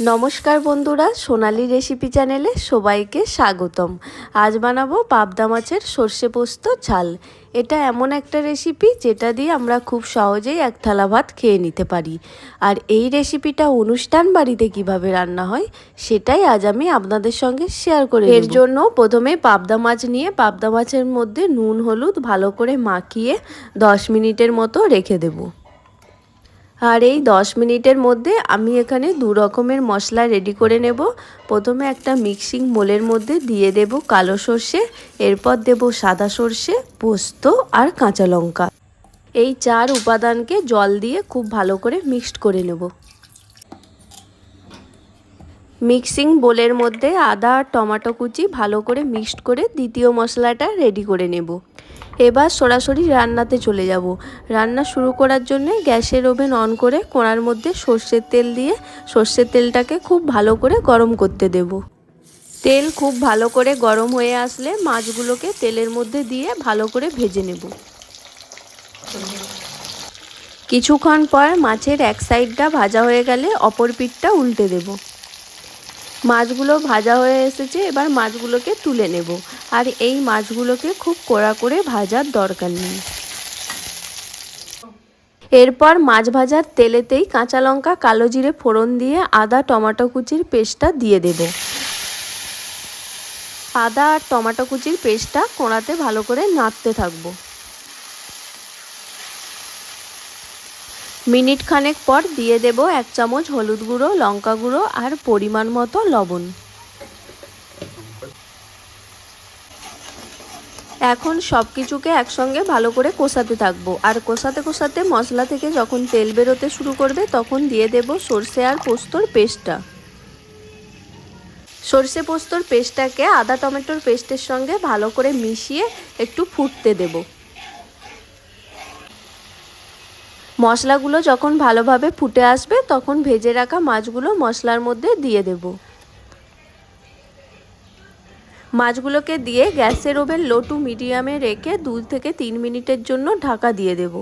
নমস্কার বন্ধুরা সোনালি রেসিপি চ্যানেলে সবাইকে স্বাগতম। আজ বানাবো পাবদা মাছের সর্ষে পোস্ত ঝাল। এটা এমন একটা রেসিপি যেটা দিয়ে আমরা খুব সহজেই এক থালা ভাত খেয়ে নিতে পারি। আর এই রেসিপিটা অনুষ্ঠান বাড়িতে কীভাবে রান্না হয় সেটাই আজ আমি আপনাদের সঙ্গে শেয়ার করে এর জন্য প্রথমে পাবদা মাছ নিয়ে পাবদা মাছের মধ্যে নুন হলুদ ভালো করে মাখিয়ে দশ মিনিটের মতো রেখে দেবো। আর এই দশ মিনিটের মধ্যে আমি এখানে দু রকমের মশলা রেডি করে নেব। প্রথমে একটা মিক্সিং মোলের মধ্যে দিয়ে দেব কালো সর্ষে, এরপর দেব সাদা সর্ষে, পোস্ত আর কাঁচা লঙ্কা। এই চার উপাদানকে জল দিয়ে খুব ভালো করে মিক্সড করে নেব। মিক্সিং বোলের মধ্যে আদা আর টমেটো কুচি ভালো করে মিক্সড করে দ্বিতীয় মশলাটা রেডি করে নেব। এবার সরাসরি রান্নাতে চলে যাব। রান্না শুরু করার জন্য গ্যাসের ওভেন অন করে কোড়ার মধ্যে সর্ষের তেল দিয়ে সর্ষের তেলটাকে খুব ভালো করে গরম করতে দেব। তেল খুব ভালো করে গরম হয়ে আসলে মাছগুলোকে তেলের মধ্যে দিয়ে ভালো করে ভেজে নেব। কিছুক্ষণ পর মাছের এক সাইডটা ভাজা হয়ে গেলে অপর পিঠটা উল্টে দেবো। মাছগুলো ভাজা হয়ে এসেছে, এবার মাছগুলোকে তুলে নেব। আর এই মাছগুলোকে খুব কড়া করে ভাজার দরকার নেই। এরপর মাছ ভাজার তেলেতেই কাঁচা লঙ্কা, কালো জিরে ফোড়ন দিয়ে আদা, টমাটো কুচির পেস্টটা দিয়ে দেব। আদা আর টমাটো কুচির পেস্টটা কোড়াতে ভালো করে নাড়তে থাকব। মিনিট খানেক পর দিয়ে দেব এক চামচ হলুদ গুঁড়ো, লঙ্কা গুঁড়ো আর পরিমাণ মতো লবণ। এখন সব কিছুকে একসঙ্গে ভালো করে কষাতে থাকব। আর কষাতে কষাতে মশলা থেকে যখন তেল বেরোতে শুরু করবে, তখন দিয়ে দেব সর্ষে আর পোস্তর পেস্টটা। সর্ষে পোস্তর পেস্টটাকে আদা টমেটোর পেস্টের সঙ্গে ভালো করে মিশিয়ে একটু ফুটতে দেবো। মশলাগুলো যখন ভালোভাবে ফুটে আসবে, তখন ভেজে রাখা মাছগুলো মশলার মধ্যে দিয়ে দেব। মাছগুলোকে দিয়ে গ্যাসের ওভেন লো টু মিডিয়ামে রেখে দু থেকে তিন মিনিটের জন্য ঢাকা দিয়ে দেব।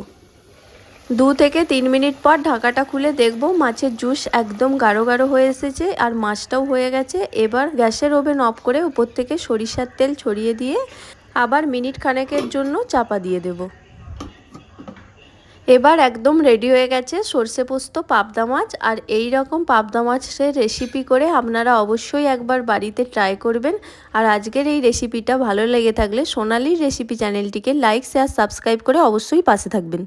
দু থেকে তিন মিনিট পর ঢাকাটা খুলে দেখব মাছের জুস একদম গাঢ় গাঢ় হয়ে এসেছে আর মাছটাও হয়ে গেছে। এবার গ্যাসের ওভেন অফ করে উপর থেকে সরিষার তেল ছড়িয়ে দিয়ে আবার মিনিট খানেকের জন্য চাপা দিয়ে দেবো। এবার একদম রেডি হয়ে গেছে সর্ষে পোস্ত, পাবদা মাছ, আর এই রকম পাবদা মাছের রেসিপি করে আপনারা অবশ্যই একবার বাড়িতে ট্রাই করবেন। আর আজকের এই রেসিপিটা ভালো লেগে থাকলে সোনালির রেসিপি চ্যানেলটিকে লাইক শেয়ার সাবস্ক্রাইব করে অবশ্যই পাশে থাকবেন।